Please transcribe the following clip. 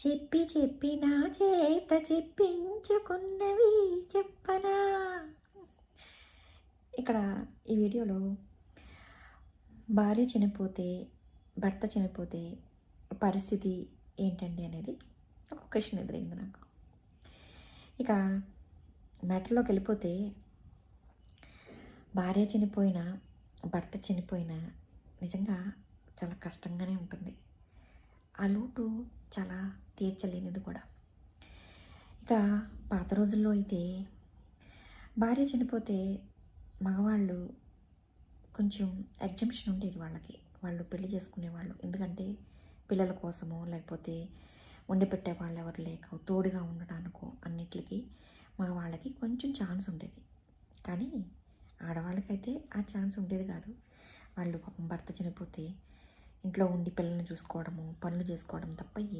చెప్పి చెప్పి నా చేత చెప్పించుకున్నవి చెప్పనా? ఇక్కడ ఈ వీడియోలో భార్య చనిపోతే భర్త చనిపోతే పరిస్థితి ఏంటండి అనేది ఒక క్వశ్చన్ ఎదురైంది నాకు. ఇక మ్యాటర్లోకి వెళ్ళిపోతే భార్య చనిపోయినా భర్త చనిపోయినా నిజంగా చాలా కష్టంగానే ఉంటుంది. ఆ లోటు చాలా తీర్చలేనిది కూడా. ఇక పాత రోజుల్లో అయితే భార్య చనిపోతే మగవాళ్ళు కొంచెం ఎగ్జంప్షన్ ఉండేది వాళ్ళకి. వాళ్ళు పెళ్ళి చేసుకునేవాళ్ళు. ఎందుకంటే పిల్లల కోసమో లేకపోతే వండి పెట్టే వాళ్ళు ఎవరు లేక తోడుగా ఉండడానికో అన్నిటికి మగవాళ్ళకి కొంచెం ఛాన్స్ ఉండేది. కానీ ఆడవాళ్ళకైతే ఆ ఛాన్స్ ఉండేది కాదు. వాళ్ళు పాపం భర్త చనిపోతే ఇంట్లో ఉండి పిల్లల్ని చూసుకోవడము పనులు చేసుకోవడం తప్ప ఏ